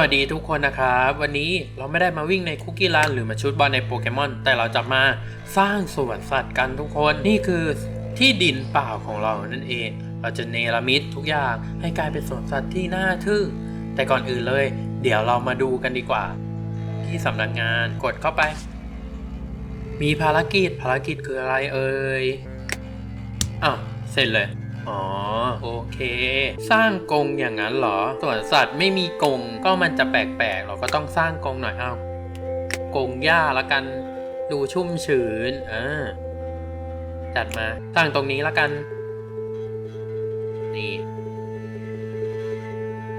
วัสดีทุกคนนะครับ วันนี้เราไม่ได้มาวิ่งในคุกกี้รันหรือมาชุดบอลในโปเกมอน แต่เราจะมาสร้างสวนสัตว์กันทุกคนนี่คือที่ดินเปล่าของเรานั่นเอง เราจะเนรมิตทุกอย่างให้กลายเป็นสวนสัตว์ที่น่าทึ่งแต่ก่อนอื่นเลย เดี๋ยวเรามาดูกันดีกว่า ที่สำนักงานกดเข้าไป มีภารกิจภารกิจคืออะไรเอ่ยอ้าวเสร็จเลย อ๋อ โอเค สร้างกรงอย่างนั้นเหรอส่วนสัตว์ไม่มีกรงก็มันจะแปลกๆ เราก็ต้องสร้างกรงหน่อยเอากรงหญ้าละกัน ดูชุ่มชื้นอ่าจัดมาสร้างตรงนี้ละกัน นี่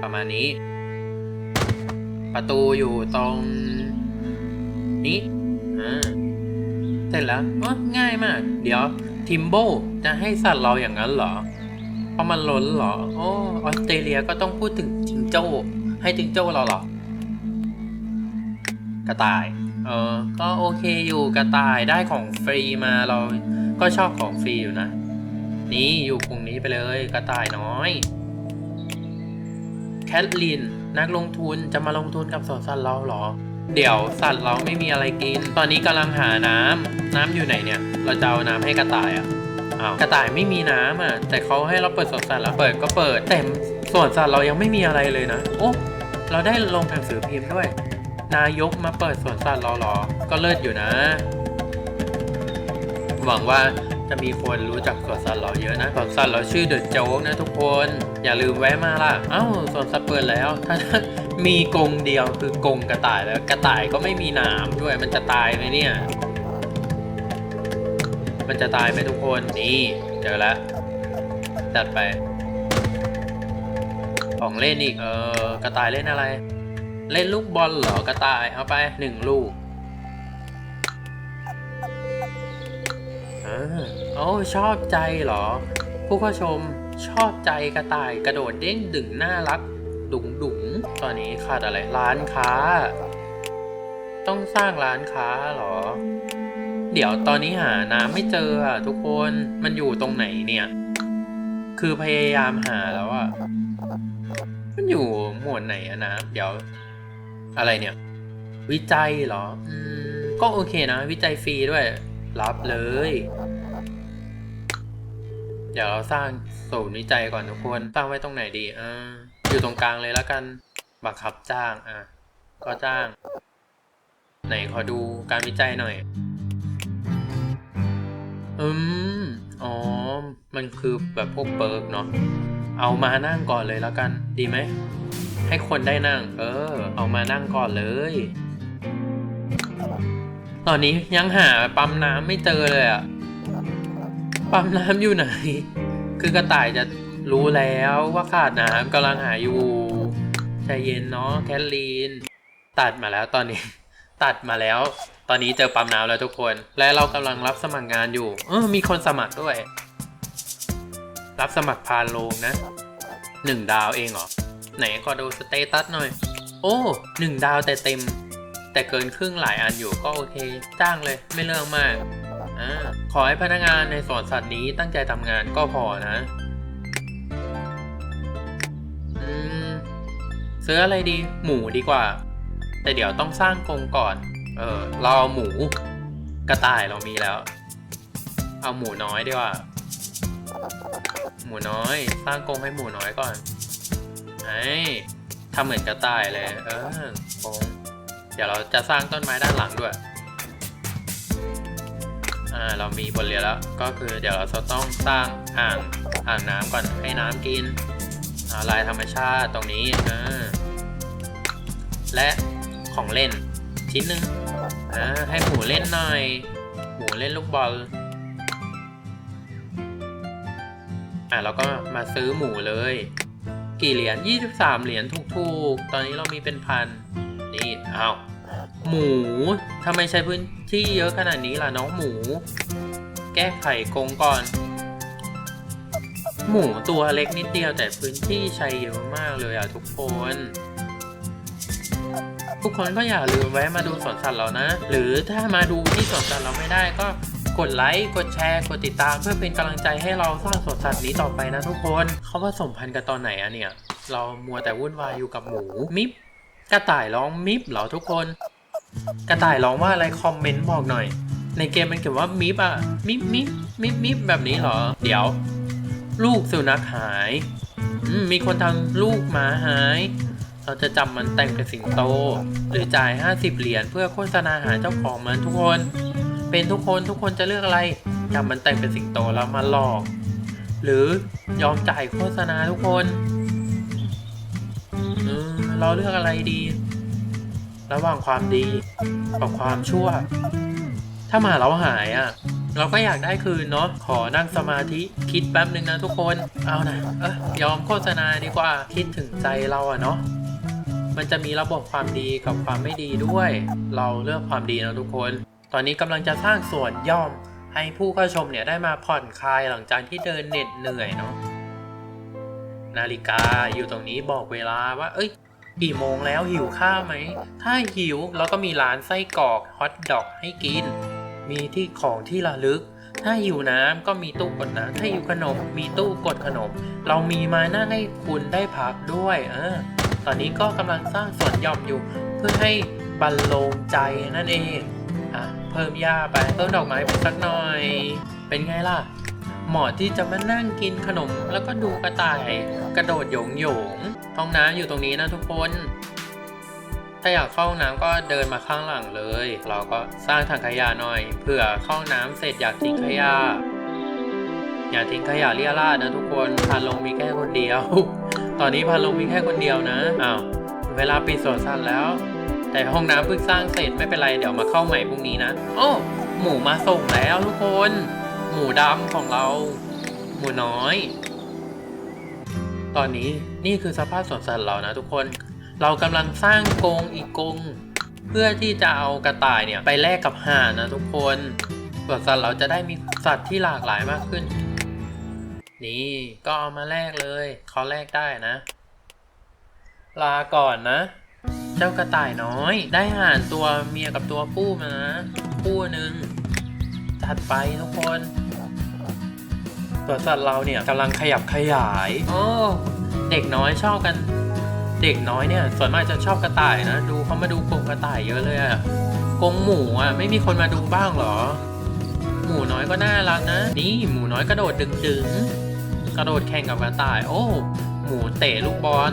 ประมาณนี้ ประตูอยู่ตรง นี้อ่าเสร็จแล้วอ๋อง่ายมาก เดี๋ยวทิมโบจะให้สัตว์เราอย่างนั้นเหรอ ราะมันล้นเหรอโอ้ออสเตรเลียก็ต้องพูดถึงจิงโจ้ให้จิงโจ้เราเหรอ กระต่าย เออ ก็โอเคอยู่กระต่ายได้ของฟรีมาเราก็ชอบของฟรีอยู่นะ นี่อยู่กรุงนี้ไปเลยกระต่ายน้อย แคทลินนักลงทุนจะมาลงทุนกับสวนสัตว์เราเหรอ เดี๋ยวสัตว์เราไม่มีอะไรกิน ตอนนี้กำลังหาน้ำน้ำอยู่ไหนเนี่ย เราจะเอาน้ำให้กระต่ายอะ่ะ อ้าวกระต่ายไม่มีน้ำอะ แต่เขาให้เราเปิดสวนสัตว์แล้วเปิดก็เปิดแต่สวนสัตว์เรายังไม่มีอะไรเลยนะ โอ้เราได้ลงหนังสือพิมพ์ด้วย นายกมาเปิดสวนสัตว์เราหรอ ก็เลิศอยู่นะ หวังว่าจะมีคนรู้จักสวนสัตว์เราเยอะนะสวนสัตว์เราชื่อเดอะโจ๊กนะทุกคน อย่าลืมแวะมาล่ะ เอ้าสวนสัตว์เปิดแล้ว ถ้ามีกรงเดียวคือกรงกระต่ายแล้ว กระต่ายก็ไม่มีน้ำด้วยมันจะตายไหมเนี่ย มันจะตายไหมทุกคนนี่เจอแล้วจัดไป ของเล่นอีกเออกระต่ายเล่นอะไร เล่นลูกบอลเหรอกระต่ายเอาไปหนึ่งลูกอ่าโอ้ชอบใจเหรอ ผู้เข้าชมชอบใจกระต่ายกระโดดเด้งดึงน่ารัก ดุงดุงตอนนี้ขาดอะไรร้านค้า ต้องสร้างร้านค้าเหรอ เดี๋ยวตอนนี้หาน้ำไม่เจออะทุกคนมันอยู่ตรงไหนเนี่ย คือพยายามหาแล้วอะมันอยู่หมวดไหนอะน้ำเดี๋ยว อะไรเนี่ย วิจัยเหรอ อืม ก็โอเคนะ วิจัยฟรีด้วย รับเลย เดี๋ยวเราสร้างศูนย์วิจัยก่อนทุกคนตั้างไว้ตรงไหนดีอ่าอยู่ตรงกลางเลยแล้วกันบังคับจ้างอะก็จ้าง ไหนขอดูการวิจัยหน่อย อืม อ๋อ มันคือแบบพวกเปิร์กเนาะ เอามานั่งก่อนเลยแล้วกัน ดีไหม ให้คนได้นั่ง เออ เอามานั่งก่อนเลย ตอนนี้ยังหาปั๊มน้ำไม่เจอเลยอะปั๊มน้ำอยู่ไหน คือกระต่ายจะรู้แล้วว่าขาดน้ำกำลังหาอยู่ ใจเย็นเนาะแคทลีน ตัดมาแล้วตอนนี้ ตัดมาแล้ว ตอนนี้เจอปั๊มน้ำแล้วทุกคน และเรากำลังรับสมัครงานอยู่ เออมีคนสมัครด้วย รับสมัครพานโลงนะหนึ่งดาวเองเหรอ ไหนขอดูสเตตัสหน่อย โอ้หนึ่งดาวแต่เต็ม แต่เกินครึ่งหลายอันอยู่ก็โอเค จ้างเลยไม่เรื่องมากอขอให้พนักงานในสวนสัตว์นี้ตั้งใจทำงานก็พอนะอซื้ออะไรดี หมูดีกว่า แต่เดี๋ยวต้องสร้างกรงก่อน เออเราเอาหมูกระต่ายเรามีแล้ว เอาหมูน้อยดีกว่า หมูน้อย สร้างกรงให้หมูน้อยก่อนไอ้ทำเหมือนกระต่ายเลย เออกรงเดี๋ยวเราจะสร้างต้นไม้ด้านหลังด้วยอ่าเรามีบทเรียนแล้ว ก็คือเดี๋ยวเราจะต้องสร้างอ่างอ่างน้ำก่อนให้น้ำกินอ่าลายธรรมชาติตรงนี้อ่าและ ของเล่น ชิ้นหนึ่งอ่าให้หมูเล่นหน่อย หมูเล่นลูกบอลอะเราก็มาซื้อหมูเลย กี่เหรียญ23 เหรียญถูกๆ ตอนนี้เรามีเป็นพันนี่อ้าวหมูทำไมใช้พื้นที่เยอะขนาดนี้ล่ะน้องหมู แก้ไขกงก่อน หมูตัวเล็กนิดเดียวแต่พื้นที่ใช้เยอะมากเลยอะทุกคน ทุกคนก็อย่าลืมแวะมาดูสวนสัตว์เรานะ หรือถ้ามาดูที่สวนสัตว์เราไม่ได้ก็กดไลค์ กดแชร์ กดติดตามเพื่อเป็นกำลังใจให้เราสร้างสวนสัตว์นี้ต่อไปนะทุกคนเขาผสมพันธุ์กันตอนไหนอะเนี่ย เรามัวแต่วุ่นวายอยู่กับหมู มิบกระต่ายร้องมิบเหรอทุกคน กระต่ายร้องว่าอะไรคอมเมนต์บอกหน่อย ในเกมมันเขียนว่ามิบอะมิบมิบมิบมิบแบบนี้เหรอ เดี๋ยว ลูกสุนัขหาย มีคนทำลูกหมาหาย เราจะจับมันแต่งเป็นสิงโต หรือจ่าย 50 เหรียญเพื่อโฆษณาหาเจ้าของมันทุกคน เป็นทุกคนทุกคนจะเลือกอะไรจับมันแต่งเป็นสิงโตแล้วมาหลอก หรือยอมจ่ายโฆษณาทุกคนเราเลือกอะไรดี ระหว่างความดีกับความชั่ว ถ้ามาเราหายอะ เราก็อยากได้คืนเนาะขอนั่งสมาธิคิดแป๊บหนึ่งนะทุกคนเอานะเออยอมโฆษณาดีกว่าคิดถึงใจเราอะเนาะ มันจะมีระบบความดีกับความไม่ดีด้วย เราเลือกความดีนะทุกคน ตอนนี้กำลังจะสร้างสวนย่อม ให้ผู้เข้าชมเนี่ยได้มาผ่อนคลายหลังจากที่เดินเหน็ดเหนื่อยเนาะนาฬิกาอยู่ตรงนี้บอกเวลาว่า เอ้ยกี่โมงแล้วหิวข้าวไหม ถ้าหิวเราก็มีร้านไส้กรอกฮอทดอกให้กิน มีที่ของที่ระลึก ถ้าหิวน้ำก็มีตู้กดน้ำถ้าหิวขนม มีตู้กดขนม เรามีมานั่งให้คุณได้พักด้วย เออ ตอนนี้ก็กำลังสร้างสวนหย่อมอยู่ เพื่อให้บรรลงใจนั่นเองอะเพิ่มหญ้าไปต้นดอกไม้ไปสักหน่อย เป็นไงล่ะเหมาะที่จะมานั่งกินขนมแล้วก็ดูกระต่ายกระโดดโยงโยงห้องน้ำอยู่ตรงนี้นะทุกคน ถ้าอยากเข้าห้องน้ำก็เดินมาข้างหลังเลย เราก็สร้างถังขยะหน่อยเผื่อเข้าห้องน้ำเสร็จอยากทิ้งขยะอย่าทิ้งขยะเรี่ยราดนะทุกคนพานลงมีแค่คนเดียว ตอนนี้พาลงมีแค่คนเดียวนะ อ้าว เวลาปิดสวนสัตว์แล้ว แต่ห้องน้ำเพิ่งสร้างเสร็จไม่เป็นไรเดี๋ยวมาเข้าใหม่พรุ่งนี้นะโอ้หมูมาส่งแล้วทุกคน หมูดำของเรา หมูน้อย ตอนนี้นี่คือสภาพสวนสัตว์เรานะทุกคน เรากำลังสร้างกรงอีกกรงเพื่อที่จะเอากระต่ายเนี่ยไปแลกกับห่านนะทุกคนสวนสัตว์เราจะได้มีสัตว์ที่หลากหลายมากขึ้น นี่ก็เอามาแลกเลยเขาแลกได้นะ ลาก่อนนะ เจ้ากระต่ายน้อย ได้ห่านตัวเมียกับตัวผู้มานะคู่หนึ่งถัดไปทุกคนสวนสัตว์เราเนี่ยกำลังขยับขยายโอ้เด็กน้อยชอบกัน เด็กน้อยเนี่ย ส่วนมากจะชอบกระต่ายนะ ดูเขามาดูกรงกระต่ายเยอะเลยอะกรงหมูอะไม่มีคนมาดูบ้างเหรอ หมูน้อยก็น่ารักนะ นี่หมูน้อยกระโดดดึงดึงๆ กระโดดแข่งกับกระต่าย โอ้หมูเตะลูกบอล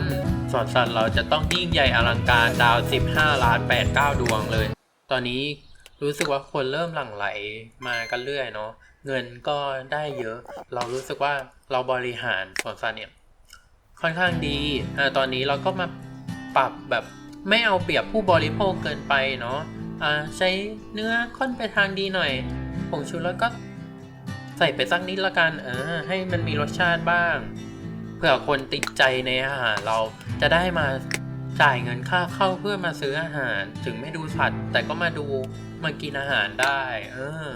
สวนสัตว์เราจะต้องยิ่งใหญ่อลังการดาว 15 ล้าน 8 9 ดวงเลย ตอนนี้รู้สึกว่าคนเริ่มหลั่งไหลมากันเรื่อยเนาะเงินก็ได้เยอะ เรารู้สึกว่าเราบริหารสวนสัตว์เนี่ยค่อนข้างดีอ่าตอนนี้เราก็มาปรับแบบไม่เอาเปรียบผู้บริโภคเกินไปเนาะอ่าใช้เนื้อค่อนไปทางดีหน่อยผงชูรสก็ ใส่ไปสักนิดละกันเออให้มันมีรสชาติบ้าง เผื่อคนติดใจในอาหารเราจะได้มาจ่ายเงินค่าเข้าเพื่อมาซื้ออาหาร ถึงไม่ดูสัตว์ แต่ก็มาดูมากินอาหารได้ เออ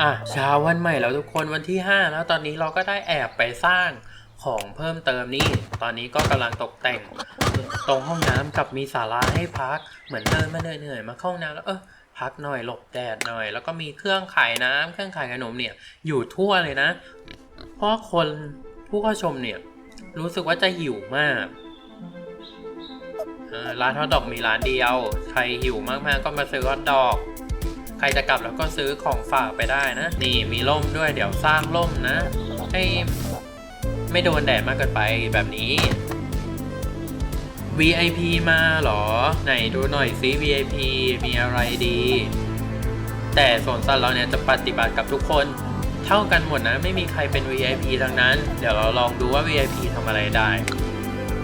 อะเช้าวันใหม่แล้วทุกคนวันที่ 5 แล้วตอนนี้เราก็ได้แอบไปสร้างของเพิ่มเติมนี่ ตอนนี้ก็กำลังตกแต่งตรงห้องน้ำกับมีศาลาให้พัก เหมือนเดินมาเหนื่อยๆมาเข้าห้องน้ำแล้วเออ พักหน่อยหลบแดดหน่อย แล้วก็มีเครื่องขายน้ำเครื่องขายขนมเนี่ย อยู่ทั่วเลยนะ เพราะคนผู้เข้าชมเนี่ย รู้สึกว่าจะหิวมากร้านฮอทดอกมีร้านเดียว ใครหิวมากๆก็มาซื้อฮอทดอก ใครจะกลับแล้วก็ซื้อของฝากไปได้นะ นี่มีร่มด้วยเดี๋ยวสร้างร่มนะ ให้ไม่โดนแดดมากเกินไปแบบนี้ VIP มาเหรอ ไหนดูหน่อยซิ VIP มีอะไรดี แต่สวนสัตว์เราเนี่ยจะปฏิบัติกับทุกคน เท่ากันหมดนะ ไม่มีใครเป็น VIP ทั้งนั้น เดี๋ยวเราลองดูว่า VIP ทำอะไรได้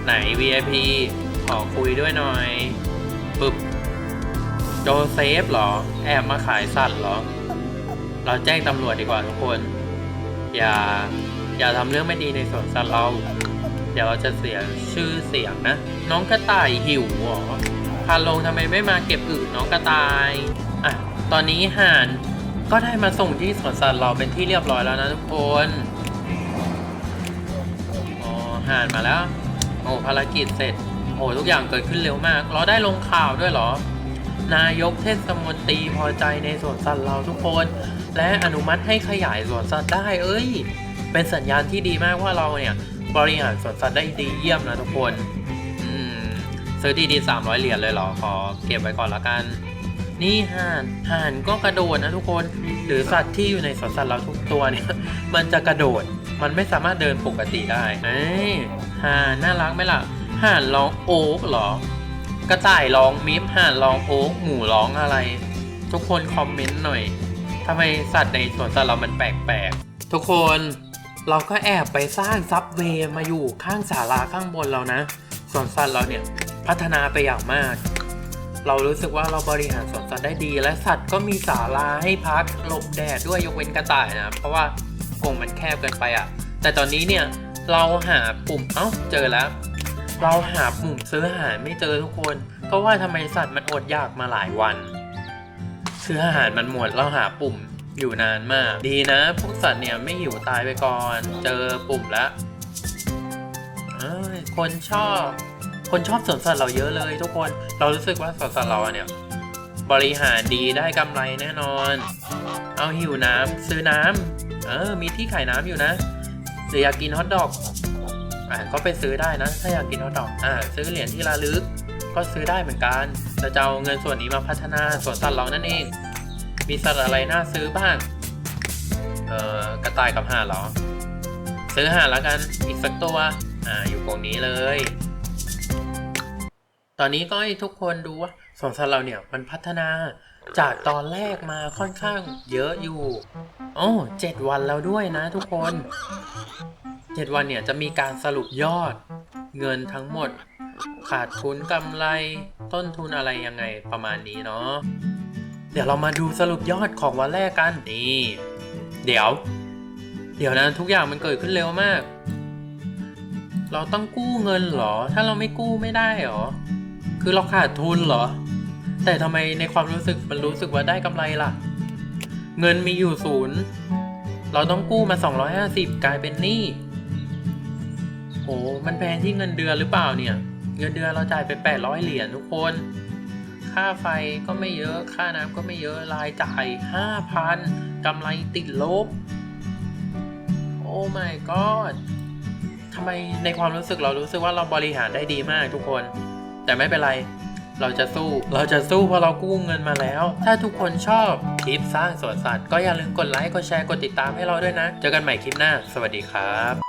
ไหน VIP ขอคุยด้วยหน่อยปึ๊บโจเซฟเหรอ แอบมาขายสัตว์เหรอ เราแจ้งตำรวจดีกว่าทุกคน อย่า อย่าทำเรื่องไม่ดีในสวนสัตว์เรา เดี๋ยวเราจะเสียชื่อเสียงนะ น้องกระต่ายหิวเหรอพาลงทำไมไม่มาเก็บอึน้องกระต่ายอะตอนนี้ห่านก็ได้มาส่งที่สวนสัตว์เราเป็นที่เรียบร้อยแล้วนะทุกคนอ๋อห่านมาแล้วโอ้ภารกิจเสร็จโอ้ทุกอย่างเกิดขึ้นเร็วมาก เราได้ลงข่าวด้วยเหรอ นายกเทศมนตรีพอใจในสวนสัตว์เราทุกคน และอนุมัติให้ขยายสวนสัตว์ได้เอ้ย เป็นสัญญาณที่ดีมากว่าเราเนี่ย บริหารสวนสัตว์ได้ดีเยี่ยมนะทุกคนซื้อที่ดิน300เหรียญเลยเหรอ ขอเก็บไว้ก่อนละกัน นี่ห่านห่านก็กระโดดนะทุกคน หรือสัตว์ที่อยู่ในสวนสัตว์เราทุกตัวเนี่ย มันจะกระโดด มันไม่สามารถเดินปกติได้เอ้ห่านน่ารักไหมล่ะ ห่านร้องโอ๊กเหรอ กระต่ายร้องมิฟห่านร้องโอ๊กหมูร้องอะไร ทุกคนคอมเมนต์หน่อยทำไมสัตว์ในสวนสัตว์เรามันแปลกๆ ทุกคน เราก็แอบไปสร้างซับเวย์มาอยู่ข้างศาลาข้างบนเรานะสวนสัตว์เราเนี่ยพัฒนาไปอย่างมาก เรารู้สึกว่าเราบริหารสวนสัตว์ได้ดี และสัตว์ก็มีศาลาให้พักหลบแดดด้วยยกเว้นกระต่ายนะเพราะว่ากรงมันแคบเกินไปอะ่ะ แต่ตอนนี้เนี่ยเราหาปุ่มเอ้าเจอแล้ว เราหาปุ่มซื้ออาหารไม่เจอทุกคน ก็ว่าทำไมสัตว์มันอดอยากมาหลายวัน ซื้ออาหารมันหมดเราหาปุ่ม อยู่นานมาก ดีนะ พวกสัตว์เนี่ยไม่หิวตายไปก่อน เจอปุ่มแล้วคนชอบ คนชอบสวนสัตว์เราเยอะเลย ทุกคนเรารู้สึกว่าสวนสัตว์เราเนี่ย บริหารดีได้กำไรแน่นอน เอาหิวน้ำซื้อน้ำเออ มีที่ขายน้ำอยู่นะหรืออยากกินฮอทดอกอ่าก็ไปซื้อได้นะ ถ้าอยากกินฮอทดอกอ่าซื้อเหรียญที่ระลึก ก็ซื้อได้เหมือนกันจะเอาเงินส่วนนี้มาพัฒนาสวนสัตว์เรานั่นเอง มีสัตว์อะไรน่าซื้อบ้าง เอ่อกระต่ายกับห่านเหรอ ซื้อห่านแล้วกัน อีกสักตัว อ่า อยู่ตรงนี้เลย ตอนนี้ก็ให้ทุกคนดูว่าสวนสัตว์เราเนี่ยมันพัฒนาจากตอนแรกมาค่อนข้างเยอะอยู่ โอ้เจ็ดวันแล้วด้วยนะทุกคนเจ็ดวันเนี่ยจะมีการสรุปยอด เงินทั้งหมด ขาดทุนกำไร ต้นทุนอะไรยังไงประมาณนี้เนาะ เดี๋ยวเรามาดูสรุปยอดของวันแรกกันนี่เดี๋ยว เดี๋ยวนะทุกอย่างมันเกิดขึ้นเร็วมาก เราต้องกู้เงินเหรอ ถ้าเราไม่กู้ไม่ได้หรอ คือเราขาดทุนเหรอ แต่ทำไมในความรู้สึกมันรู้สึกว่าได้กำไรล่ะ เงินมีอยู่ศูนย์เราต้องกู้มา 250 กลายเป็นหนี้โอ้มันแพงที่เงินเดือนหรือเปล่าเนี่ย เงินเดือนเราจ่ายไป 800 เหรียญทุกคน ค่าไฟก็ไม่เยอะ ค่าน้ำก็ไม่เยอะ รายจ่าย 5,000กำไรติดลบ โอ้ my god ทำไมในความรู้สึกเรารู้สึกว่าเราบริหารได้ดีมากทุกคน แต่ไม่เป็นไร เราจะสู้ เราจะสู้เพราะเรากู้เงินมาแล้ว ถ้าทุกคนชอบคลิปสร้างสวนสัตว์ก็อย่าลืมกดไลค์ กดแชร์ กดติดตามให้เราด้วยนะ เจอกันใหม่คลิปหน้า สวัสดีครับ